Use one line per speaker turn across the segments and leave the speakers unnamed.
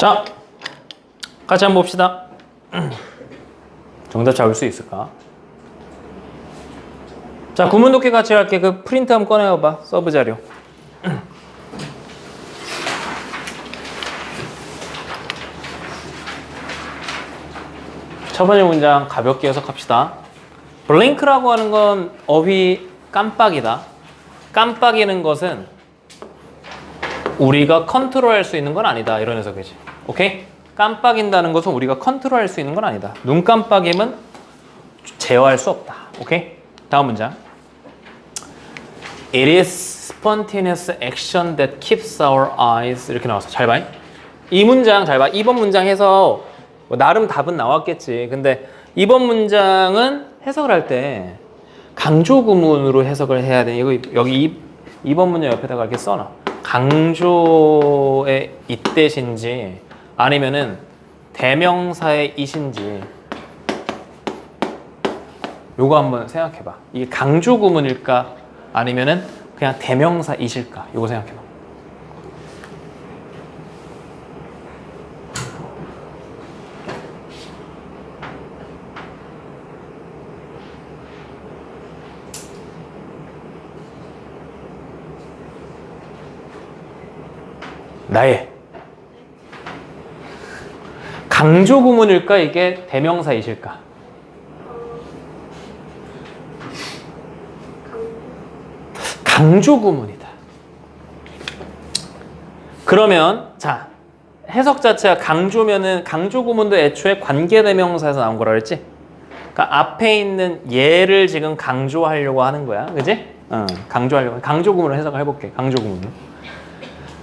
자, 같이 한번 봅시다. 정답 잡을 수 있을까? 자, 구문 독해 같이 할게. 그 프린트 한번 꺼내봐. 서브 자료. 첫 번째 문장 가볍게 해석합시다. 블링크라고 하는 건 어휘 깜빡이다. 깜빡이는 것은 우리가 컨트롤할 수 있는 건 아니다. 이런 해석이지. 오케이? 깜빡인다는 것은 우리가 컨트롤할 수 있는 건 아니다. 눈 깜빡임은 제어할 수 없다. 오케이? 다음 문장. It is spontaneous action that keeps our eyes 이렇게 나왔어. 잘 봐. 이 문장 잘 봐. 이번 문장 해서 뭐 나름 답은 나왔겠지. 근데 이번 문장은 해석을 할 때 강조 구문으로 해석을 해야 돼. 이거 여기 이, 이번 문장 옆에다가 이렇게 써놔. 강조의 이때신지 아니면은 대명사의 이신지 요거 한번 생각해봐. 이게 강조 구문일까 아니면은 그냥 대명사 이실까? 요거 생각해봐. 나의 강조 구문일까 이게 대명사이실까? 강조 구문이다. 그러면 자 해석 자체가 강조면은 강조 구문도 애초에 관계 대명사에서 나온 거라 그랬지? 그러니까 앞에 있는 얘를 지금 강조하려고 하는 거야, 그지? 어, 강조하려고 강조 구문을 해석을 해볼게. 강조 구문을.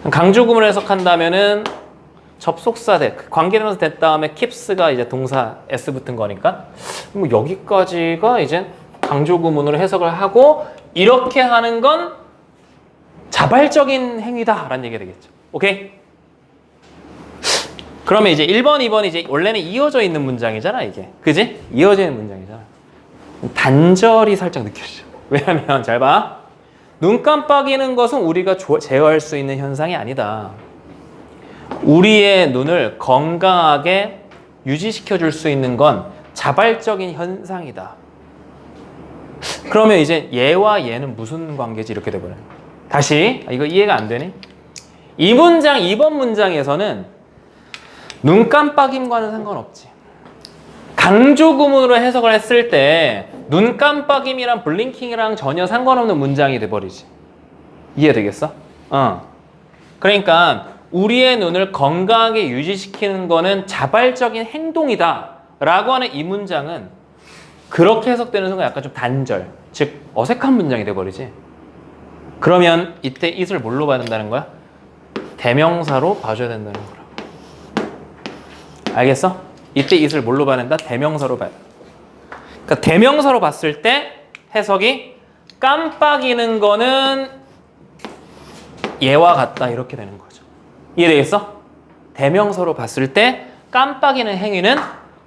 강조 구문을 해석한다면은 접속사 대 관계대명사 된 다음에 keeps가 이제 동사 s 붙은 거니까 뭐 여기까지가 이제 강조 구문으로 해석을 하고 이렇게 하는 건 자발적인 행위다라는 얘기가 되겠죠. 오케이? 그러면 이제 1번, 2번 이제 원래는 이어져 있는 문장이잖아, 이게. 그지? 이어져 있는 문장이잖아. 단절이 살짝 느껴지죠. 왜냐면 잘 봐. 눈 깜빡이는 것은 우리가 조- 제어할 수 있는 현상이 아니다. 우리의 눈을 건강하게 유지시켜 줄 수 있는 건 자발적인 현상이다. 그러면 이제 얘와 얘는 무슨 관계지 이렇게 돼버려. 다시 아, 이거 이해가 안 되니? 이 문장 2번 문장에서는 눈 깜빡임과는 상관없지. 강조 구문으로 해석을 했을 때 눈 깜빡임이랑 블링킹이랑 전혀 상관없는 문장이 돼버리지. 이해되겠어? 어. 그러니까 우리의 눈을 건강하게 유지시키는 거는 자발적인 행동이다. 라고 하는 이 문장은 그렇게 해석되는 순간 약간 좀 단절, 즉 어색한 문장이 돼버리지. 그러면 이때 it을 뭘로 봐야 된다는 거야? 대명사로 봐줘야 된다는 거라고. 알겠어? 이때 it을 뭘로 봐야 된다? 대명사로 돼. 그러니까 대명사로 봤을 때 해석이 깜빡이는 거는 얘와 같다 이렇게 되는 거죠. 이해되겠어? 대명사로 봤을 때 깜빡이는 행위는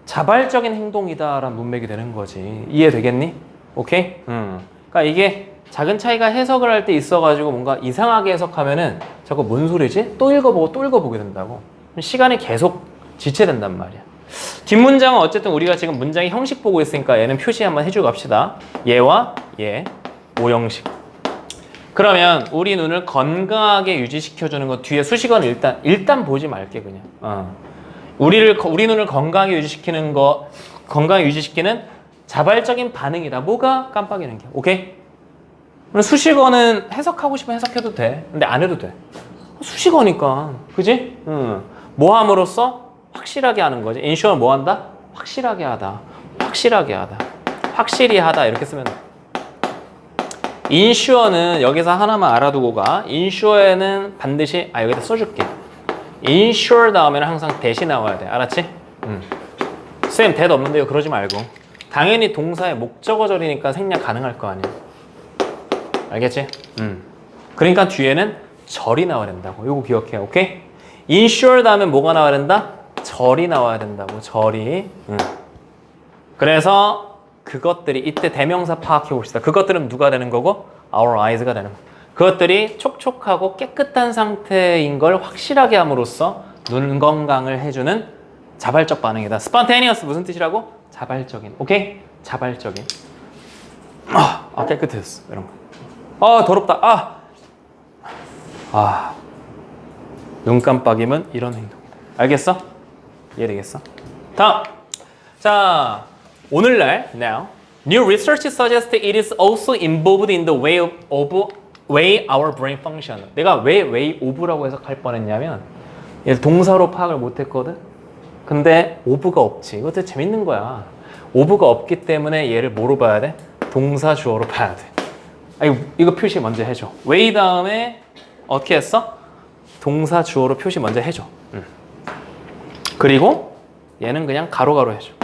자발적인 행동이다라는 문맥이 되는 거지. 이해되겠니? 오케이? 음. 그러니까 이게 작은 차이가 해석을 할 때 있어가지고 뭔가 이상하게 해석하면은 자꾸 뭔 소리지? 또 읽어보고 또 읽어보게 된다고. 시간이 계속 지체된단 말이야. 뒷문장은 어쨌든 우리가 지금 문장의 형식 보고 있으니까 얘는 표시 한번 해주고 갑시다. 얘와 얘, 오형식. 그러면 우리 눈을 건강하게 유지시켜주는 것 뒤에 수식어는 일단 일단 보지 말게 그냥. 어. 우리를 거- 우리 눈을 건강하게 유지시키는 거 건강하게 유지시키는 자발적인 반응이다. 뭐가 깜빡이는 게. 오케이? 수식어는 해석하고 싶으면 해석해도 돼. 근데 안 해도 돼. 수식어니까. 그지? 응. 뭐 함으로써 확실하게 하는 거지. 인슈어는 뭐 한다? 확실하게 하다. 확실하게 하다. 확실히 하다. 이렇게 쓰면 돼. 인슈어는 여기서 하나만 알아두고 가. 인슈어에는 반드시 아 여기다 써줄게. 인슈어 다음에는 항상 대시 나와야 돼. 알았지? 응. 쌤 대도 없는데요. 그러지 말고. 당연히 동사의 목적어절이니까 생략 가능할 거 아니야. 알겠지? 음. 그러니까 뒤에는 절이 나와야 된다고. 요거 기억해. 오케이? insure 다음에 뭐가 나와야 된다? 절이 나와야 된다고. 절이. 음. 그래서 그것들이 이때 대명사 파악해 봅시다. 그것들은 누가 되는 거고? our eyes가 되는 거. 그것들이 촉촉하고 깨끗한 상태인 걸 확실하게 함으로써 눈 건강을 해주는 자발적 반응이다. spontaneous 무슨 뜻이라고? 자발적인. 오케이? 자발적인. 아, 아 깨끗해졌어. 이런 거. 아 더럽다. 아. 아. 눈 깜빡이면 이런 행동이다. 알겠어? 이해되겠어? 다음. 자, 오늘날 now new research suggests it is also involved in the way of, of way our brain function. 내가 왜 way of라고 해석할 뻔했냐면 얘 동사로 파악을 못했거든. 근데 of가 없지. 이거 되게 재밌는 거야. of가 없기 때문에 얘를 뭐로 봐야 돼? 동사 주어로 봐야 돼. 아, 이거, 이거 표시 먼저 해줘. way 다음에 어떻게 했어? 동사 주어로 표시 먼저 해줘. 응. 그리고 얘는 그냥 가로가로 해줘.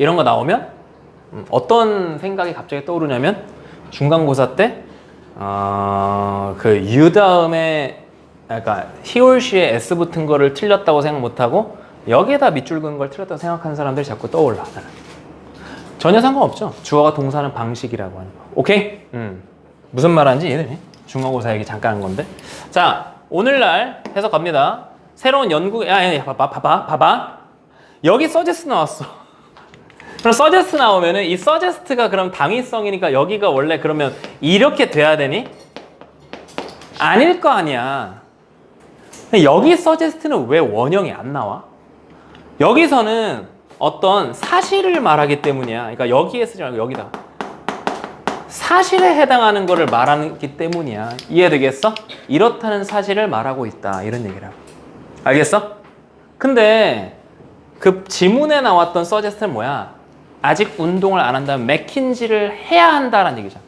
이런 거 나오면 음, 어떤 생각이 갑자기 떠오르냐면 중간고사 때 어, 그 U 다음에 그러니까 she의 S 붙은 거를 틀렸다고 생각 못하고 여기에다 밑줄 그은 걸 틀렸다고 생각하는 사람들이 자꾸 떠올라. 전혀 상관없죠. 주어가 동사는 방식이라고 하는 거. 오케이? 음. 무슨 말 하는지 이해되니? 중간고사 얘기 잠깐 한 건데. 자, 오늘날 해석 갑니다. 새로운 연구, 야, 야, 야, 봐봐, 봐봐, 봐봐. 여기 서제스 나왔어. 그럼 서제스트 나오면은 이 서제스트가 그럼 당위성이니까 여기가 원래 그러면 이렇게 돼야 되니? 아닐 거 아니야. 여기 서제스트는 왜 원형이 안 나와? 여기서는 어떤 사실을 말하기 때문이야. 그러니까 여기에 쓰지 말고 여기다. 사실에 해당하는 거를 말하기 때문이야. 이해되겠어? 이렇다는 사실을 말하고 있다. 이런 얘기라고. 알겠어? 근데 그 지문에 나왔던 서제스트는 뭐야? 아직 운동을 안 한다면 맥킨지를 해야 한다라는 얘기잖아.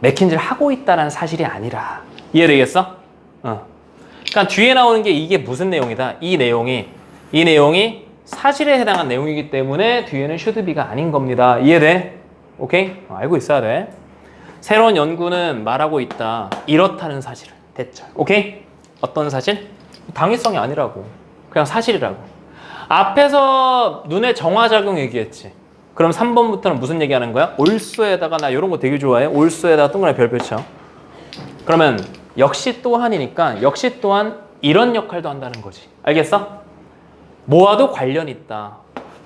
맥킨지를 하고 있다는 사실이 아니라. 이해되겠어? 어. 그러니까 뒤에 나오는 게 이게 무슨 내용이다? 이 내용이 이 내용이 사실에 해당한 내용이기 때문에 뒤에는 슈드비가 아닌 겁니다. 이해돼? 오케이? 어, 알고 있어야 돼. 새로운 연구는 말하고 있다. 이렇다는 사실을. 됐죠. 오케이? 어떤 사실? 당위성이 아니라고. 그냥 사실이라고. 앞에서 눈의 정화작용 얘기했지. 그럼 3번부터는 무슨 얘기하는 거야? 올수에다가 나 이런 거 되게 좋아해. 올수에다가 동그라미 별표 쳐. 그러면 역시 또한이니까 역시 또한 이런 역할도 한다는 거지. 알겠어? 뭐와도 관련 있다.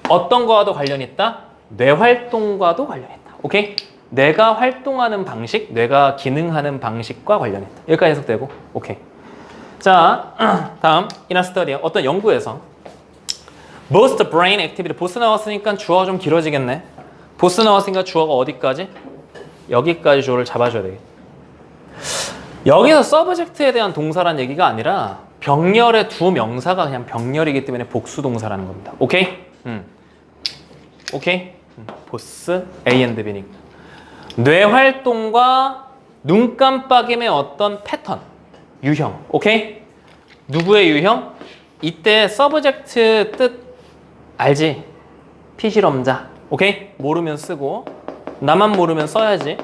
어떤 거와도 관련 있다? 뇌 활동과도 관련 있다. 오케이? 뇌가 활동하는 방식, 뇌가 기능하는 방식과 관련 있다. 여기까지 해석되고. 오케이. 자, 다음 이나 스터디 어떤 연구에서 most brain activity 보스 나왔으니까 주어가 좀 길어지겠네. 보스 나왔으니까 주어가 어디까지? 여기까지 주어를 잡아줘야 되겠. 여기서 서브젝트에 대한 동사란 얘기가 아니라 병렬의 두 명사가 그냥 병렬이기 때문에 복수 동사라는 겁니다. 오케이? 음. 오케이? 음. 보스 A and B니까. 뇌 활동과 눈 깜빡임의 어떤 패턴, 유형. 오케이? 누구의 유형? 이때 서브젝트 뜻 알지? 피실험자. 오케이? 모르면 쓰고 나만 모르면 써야지.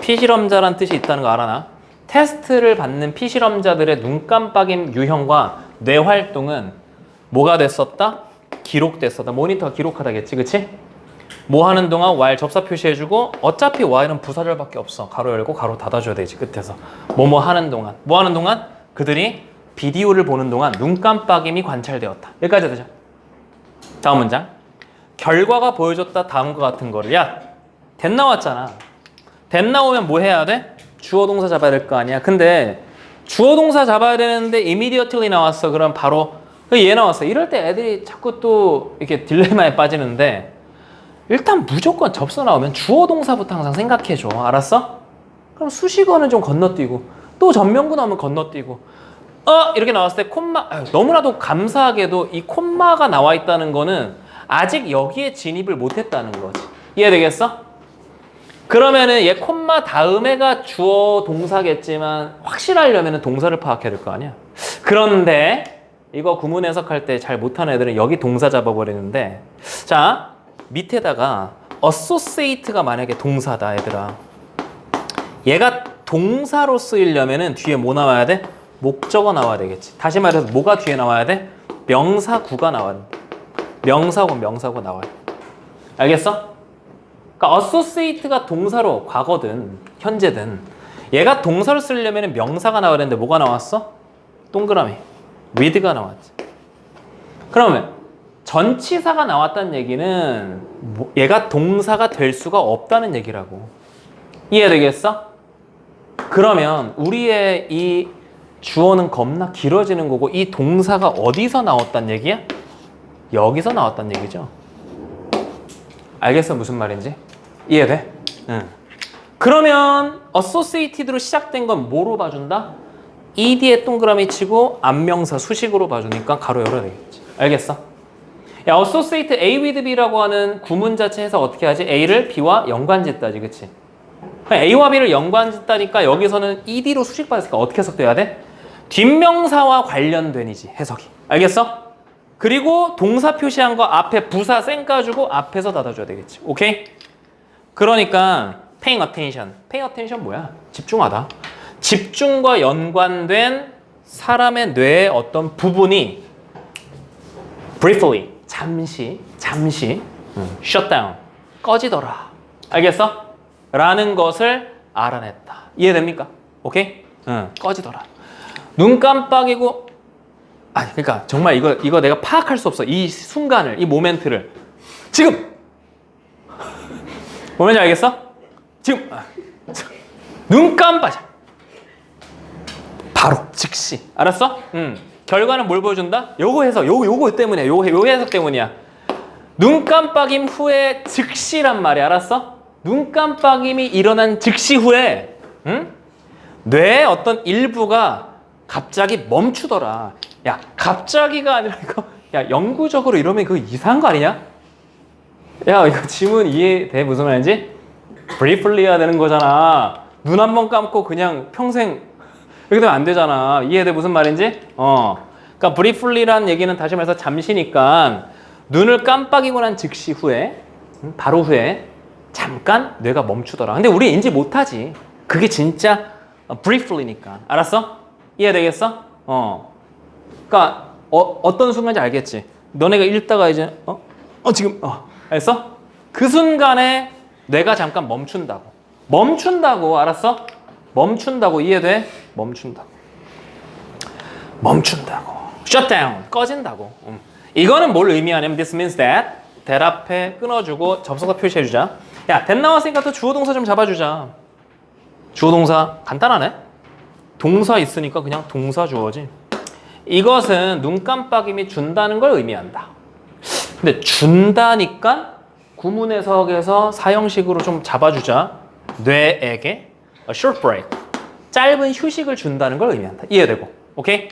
피실험자란 뜻이 있다는 거 알아나? 테스트를 받는 피실험자들의 눈 깜빡임 유형과 뇌 활동은 뭐가 됐었다? 기록됐었다. 모니터가 기록하다겠지, 그치? 뭐 하는 동안 while 접사 표시해주고 어차피 while은 부사절밖에 없어. 가로 열고 가로 닫아줘야 되지 끝에서. 뭐 뭐 하는 동안. 뭐 하는 동안? 그들이 비디오를 보는 동안 눈 깜빡임이 관찰되었다. 여기까지 되죠. 다음 문장. 결과가 보여줬다 다음과 같은 거를 야, 된 나왔잖아. 된 나오면 뭐 해야 돼? 주어 동사 잡아야 될 거 아니야. 근데 주어 동사 잡아야 되는데 immediately 나왔어. 그럼 바로 그얘 나왔어. 이럴 때 애들이 자꾸 또 이렇게 딜레마에 빠지는데 일단 무조건 접수 나오면 주어 동사부터 항상 생각해 줘. 알았어? 그럼 수식어는 좀 건너뛰고 또 전명구 나오면 건너뛰고 어 이렇게 나왔을 때 콤마 너무나도 감사하게도 이 콤마가 나와 있다는 거는 아직 여기에 진입을 못했다는 거지. 이해되겠어? 그러면은 얘 콤마 다음에가 주어 동사겠지만 확실하려면 동사를 파악해야 될 거 아니야. 그런데 이거 구문 해석할 때 잘 못하는 애들은 여기 동사 잡아버리는데 자 밑에다가 associate가 만약에 동사다 얘들아 얘가 동사로 쓰이려면은 뒤에 뭐 나와야 돼? 목적어 나와야 되겠지. 다시 말해서 뭐가 뒤에 나와야 돼? 명사구가 나와야 돼. 명사구 명사구 나와야 돼. 알겠어? 그러니까 associate가 동사로 과거든 현재든 얘가 동사로 쓰려면 명사가 나와야 되는데 뭐가 나왔어? 동그라미 with가 나왔지. 그러면 전치사가 나왔다는 얘기는 뭐- 얘가 동사가 될 수가 없다는 얘기라고. 이해되겠어? 그러면 우리의 이 주어는 겁나 길어지는 거고 이 동사가 어디서 나왔단 얘기야? 여기서 나왔단 얘기죠. 알겠어 무슨 말인지? 이해돼? 응. 그러면 associated로 시작된 건 뭐로 봐준다? ed에 동그라미 치고 안명사 수식으로 봐주니까 가로 열어야 되겠지. 알겠어? 야, associate A with B라고 하는 구문 자체에서 어떻게 하지? A를 B와 연관짓다지, 그치? A와 B를 연관짓다니까 여기서는 ED로 수식 받았으니까 어떻게 해석돼야 돼? 뒷명사와 관련된이지, 해석이. 알겠어? 그리고 동사 표시한 거 앞에 부사 쌩 까주고 앞에서 닫아줘야 되겠지. 오케이? 그러니까 paying attention. paying attention 뭐야? 집중하다. 집중과 연관된 사람의 뇌의 어떤 부분이 briefly 잠시 잠시 음, shut down 꺼지더라. 알겠어? 라는 것을 알아냈다. 이해됩니까? 오케이? 응, 꺼지더라. 눈 깜빡이고 아, 그러니까 정말 이거 이거 내가 파악할 수 없어. 이 순간을, 이 모멘트를 지금 뭐면지 알겠어? 지금 아, 눈 깜빡이 바로 즉시 알았어? 응. 결과는 뭘 보여준다? 요거 해서 요거 요거 때문에 요거 요 해석 때문이야. 눈 깜빡임 후에 즉시란 말이 알았어? 눈 깜빡임이 일어난 즉시 후에 응? 뇌의 어떤 일부가 갑자기 멈추더라. 야, 갑자기가 아니라 이거 야, 영구적으로 이러면 그거 이상한 거 아니냐? 야, 이거 지문 이해돼 무슨 말인지? 브리플리 해야 되는 거잖아. 눈 한 번 감고 그냥 평생 이렇게 되면 안 되잖아. 이해돼 무슨 말인지? 어. 그러니까 브리플리란 얘기는 다시 말해서 잠시니까 눈을 깜빡이고 난 즉시 후에 음, 바로 후에 잠깐 뇌가 멈추더라. 근데 우리 인지 못하지. 그게 진짜 briefly니까. 알았어? 이해되겠어? 어. 그러니까 어, 어떤 순간인지 알겠지. 너네가 읽다가 이제 어, 어 지금 어, 알았어? 그 순간에 뇌가 잠깐 멈춘다고. 멈춘다고 알았어? 멈춘다고 이해돼? 멈춘다고. 멈춘다고. shut. 꺼진다고. 음. 이거는 뭘 의미하냐면 this means that that 앞에 끊어주고 접속사 표시해 주자. 야, that 나왔으니까 또 주어 동사 좀 잡아 주자. 주어 동사 간단하네. 동사 있으니까 그냥 동사 주어지. 이것은 눈 깜빡임이 준다는 걸 의미한다. 근데 준다니까 구문 해석에서 사형식으로 좀 잡아주자. 뇌에게 a short break. 짧은 휴식을 준다는 걸 의미한다. 이해되고. 오케이?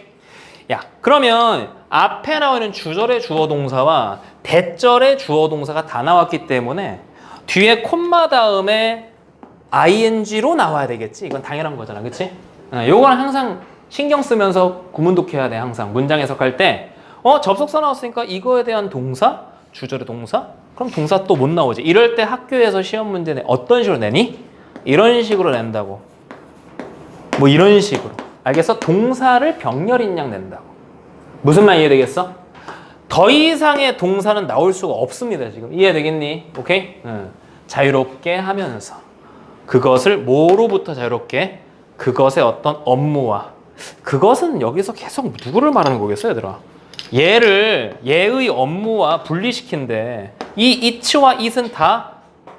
야, 그러면 앞에 나오는 주절의 주어 동사와 대절의 주어 동사가 다 나왔기 때문에 뒤에 콤마 다음에 ing로 나와야 되겠지. 이건 당연한 거잖아. 그치? 어, 요건 항상 신경 쓰면서 구문 독해야 돼. 항상 문장 해석할 때 어, 접속사 나왔으니까 이거에 대한 동사, 주절의 동사? 그럼 동사 또 못 나오지. 이럴 때 학교에서 시험 문제 내 어떤 식으로 내니? 이런 식으로 낸다고. 뭐 이런 식으로. 알겠어? 동사를 병렬인 양 낸다고. 무슨 말 이해되겠어? 더 이상의 동사는 나올 수가 없습니다. 지금 이해되겠니? 오케이? 응. 자유롭게 하면서 그것을 뭐로부터 자유롭게 그것의 어떤 업무와 그것은 여기서 계속 누구를 말하는 거겠어, 얘들아? 얘를 얘의 업무와 분리시킨데 이 it와 it은 다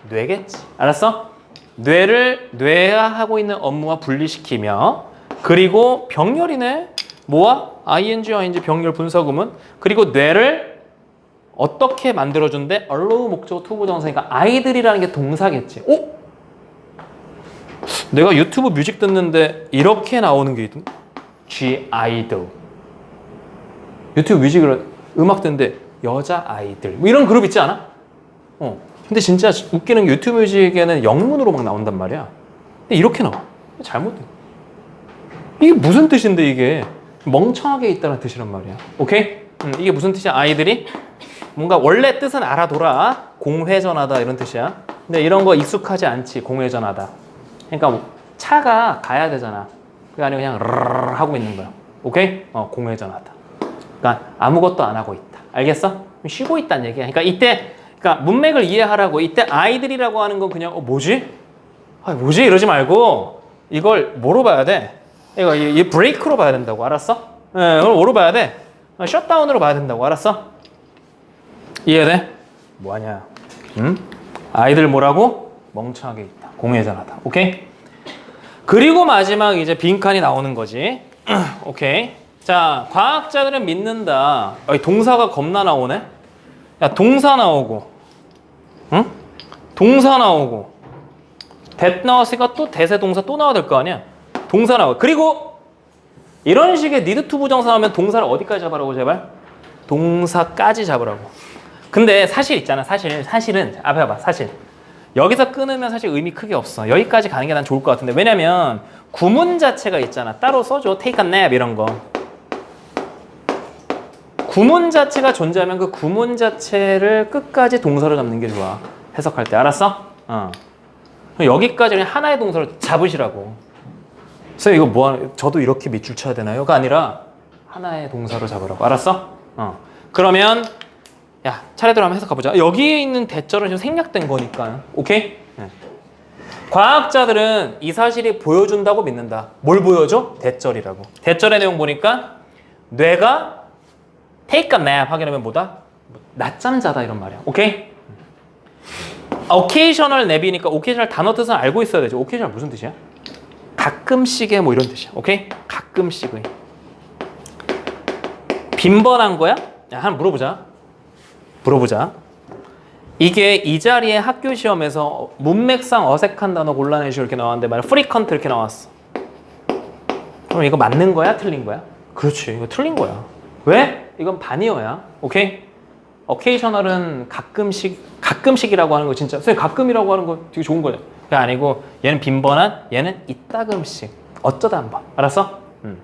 뇌겠지. 알았어? 뇌를 뇌가 하고 있는 업무와 분리시키며 그리고 병렬이네. 뭐와 ing, ing 병렬 분서구문 그리고 뇌를 어떻게 만들어준대? allow 목적 투부 정사니까 아이들이라는 게 동사겠지. 오? 내가 유튜브 뮤직 듣는데 이렇게 나오는 게 있던 G 아이돌. 유튜브 뮤직을 음악 듣는데 여자 아이들 뭐 이런 그룹 있지 않아? 어. 근데 진짜 웃기는 게 유튜브 뮤직에는 영문으로 막 나온단 말이야. 근데 이렇게 나와. 잘못돼. 이게 무슨 뜻인데 이게 멍청하게 있다는 뜻이란 말이야. 오케이? 음, 이게 무슨 뜻이야? 아이들이 뭔가 원래 뜻은 알아둬라. 공회전하다 이런 뜻이야. 근데 이런 거 익숙하지 않지. 공회전하다. 그러니까 뭐 차가 가야 되잖아. 그게 아니고 그냥 르르르 하고 있는 거야. 오케이? 어, 공회전하다. 그러니까 아무것도 안 하고 있다. 알겠어? 쉬고 있다는 얘기야. 그러니까 이때 그러니까 문맥을 이해하라고 이때 아이들이라고 하는 건 그냥 어 뭐지? 아 뭐지 이러지 말고 이걸 뭐로 봐야 돼? 이거 이, 이 브레이크로 봐야 된다고 알았어? 예, 그걸 뭐로 봐야 돼? 어, 셧다운으로 봐야 된다고. 알았어? 이해돼? 뭐하냐? 응? 아이들 뭐라고? 멍청하게 있다. 공회전하다. 오케이? 그리고 마지막 이제 빈칸이 나오는 거지. 오케이. 자, 과학자들은 믿는다. 아니, 동사가 겁나 나오네. 야, 동사 나오고, 응? 동사 나오고, that 나왔으니까 또 대세 동사 또 나와야 될 거 아니야? 동사 나와. 그리고 이런 식의 need to 부정사 나오면 동사를 어디까지 잡으라고 제발? 동사까지 잡으라고. 근데 사실 있잖아. 사실 사실은 앞에 봐봐. 사실 여기서 끊으면 사실 의미 크게 없어. 여기까지 가는 게 난 좋을 것 같은데 왜냐면 구문 자체가 있잖아. 따로 써줘. take a nap 이런 거. 구문 자체가 존재하면 그 구문 자체를 끝까지 동사로 잡는 게 좋아. 해석할 때 알았어? 어. 여기까지 그냥 하나의 동사를 잡으시라고. 그래서 이거 뭐 하는, 저도 이렇게 밑줄 쳐야 되나요?가 아니라 하나의 동사로 잡으라고. 알았어? 어. 그러면 야 차례대로 한번 해석해 보자. 여기에 있는 대절은 지금 생략된 거니까. 오케이? 네. 과학자들은 이 사실이 보여준다고 믿는다. 뭘 보여줘? 대절이라고. 대절의 내용 보니까 뇌가 take a nap 되면 뭐다? 낮잠 자다 이런 말이야. 오케이? occasional nap이니까 occasional 단어 뜻은 알고 있어야 되죠. occasional 무슨 뜻이야? 가끔씩의 뭐 이런 뜻이야. 오케이? 가끔씩의. 빈번한 거야? 야, 한번 물어보자. 물어보자. 이게 이 자리에 학교 시험에서 문맥상 어색한 단어 골라내시 이렇게 나왔는데 말이야. 프리컨트 이렇게 나왔어. 그럼 이거 맞는 거야? 틀린 거야? 그렇지. 이거 틀린 거야. 왜? 이건 반이어야. 오케이? 어케이셔널은 가끔씩 가끔씩이라고 하는 거 진짜 선생님 가끔이라고 하는 거 되게 좋은 거예요. 그게 아니고 얘는 빈번한 얘는 이따금씩 어쩌다 한 번 알았어? 음.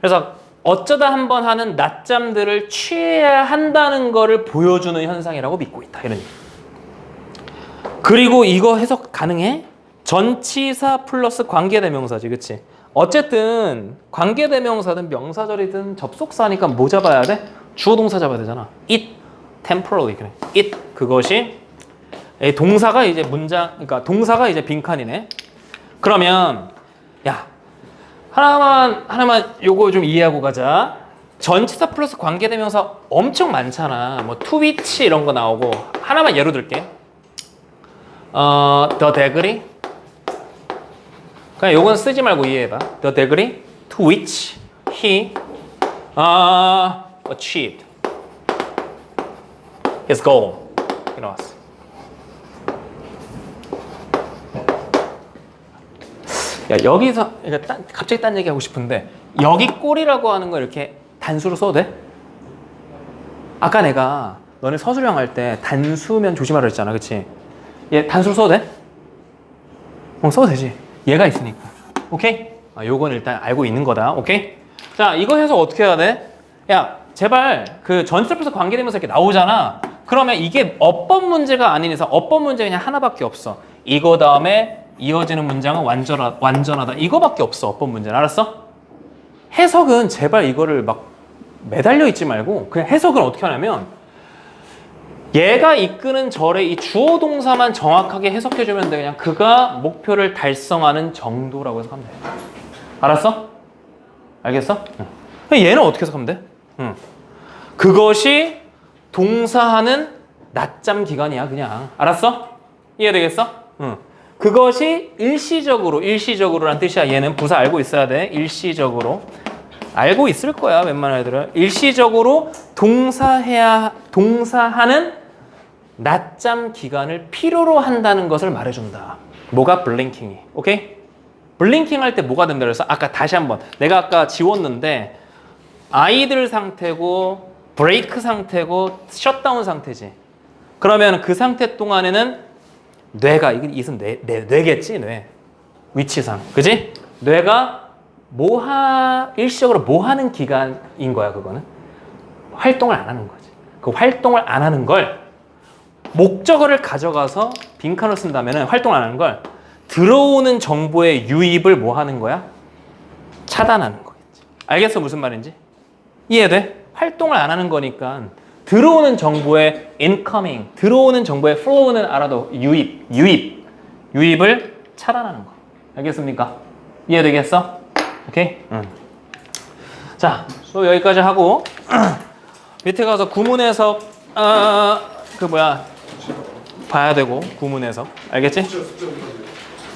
그래서 어쩌다 한 번 하는 낮잠들을 취해야 한다는 거를 보여주는 현상이라고 믿고 있다 이런 얘기. 그리고 이거 해석 가능해? 전치사 플러스 관계대명사지, 그치? 어쨌든 관계대명사든 명사절이든 접속사니까 뭐 잡아야 돼? 주어 동사 잡아야 되잖아. it temporarily 그래. it 그것이 이 동사가 이제 문장 그러니까 동사가 이제 빈칸이네. 그러면 야 하나만 하나만 요거 좀 이해하고 가자. 전치사 플러스 관계대명사 엄청 많잖아. 뭐 which 이런 거 나오고 하나만 예로 들게. 어, the degree. 그냥 요건 쓰지 말고 이해해봐. The degree to which he uh, achieved his goal. 이렇게 나왔어. 야 여기서 그러니까 딴- 갑자기 딴 얘기 하고 싶은데 여기 꼴이라고 하는 거 이렇게 단수로 써도 돼? 아까 내가 너네 서술형 할 때 단수면 조심하라 했잖아, 그렇지? 얘 단수로 써도 돼? 어 써도 되지. 얘가 있으니까. 오케이? 아, 요건 일단 알고 있는 거다. 오케이? 자 이거 해서 어떻게 해야 돼? 야 제발 그 전체표에서 관계되면서 이렇게 나오잖아. 그러면 이게 어법 문제가 아닌 이상 어법 문제 그냥 하나밖에 없어. 이거 다음에 이어지는 문장은 완전하, 완전하다. 이거밖에 없어. 어법 문제는 알았어? 해석은 제발 이거를 막 매달려 있지 말고 그냥 해석은 어떻게 하냐면 얘가 이끄는 절의 이 주어 동사만 정확하게 해석해 주면 돼. 그냥 그가 목표를 달성하는 정도라고 해석하면 돼. 알았어? 알겠어? 응. 얘는 어떻게 해석하면 돼? 응. 그것이 동사하는 낮잠 기간이야, 그냥. 알았어? 이해되겠어? 응. 그것이 일시적으로, 일시적으로란 뜻이야. 얘는 부사 알고 있어야 돼. 일시적으로. 알고 있을 거야, 웬만한 애들은. 일시적으로 동사해야, 동사하는 낮잠 기간을 필요로 한다는 것을 말해준다. 뭐가 블링킹이. 오케이? 블링킹 할 때 뭐가 된다 그래서 아까 다시 한번 내가 아까 지웠는데 아이들 상태고 브레이크 상태고 셧다운 상태지. 그러면 그 상태 동안에는 뇌가 이게 이은 뇌, 뇌 뇌겠지 뇌 위치상 그지? 뇌가 뭐하 일시적으로 뭐 하는 기간인 거야 그거는 활동을 안 하는 거지. 그 활동을 안 하는 걸 목적어를 가져가서 빈칸을 쓴다면 활동 안 하는 걸 들어오는 정보의 유입을 뭐 하는 거야? 차단하는 거겠지. 알겠어 무슨 말인지? 이해돼? 활동을 안 하는 거니까 들어오는 정보의 incoming, 들어오는 정보의 flow는 알아도 유입, 유입, 유입을 차단하는 거. 알겠습니까? 이해되겠어? 오케이? 응. 자, 수업 여기까지 하고 밑에 가서 구문 해석 아, 그 뭐야 봐야 되고 구문 해석 알겠지?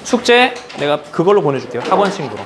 숙제 내가 그걸로 보내줄게요 학원 친구로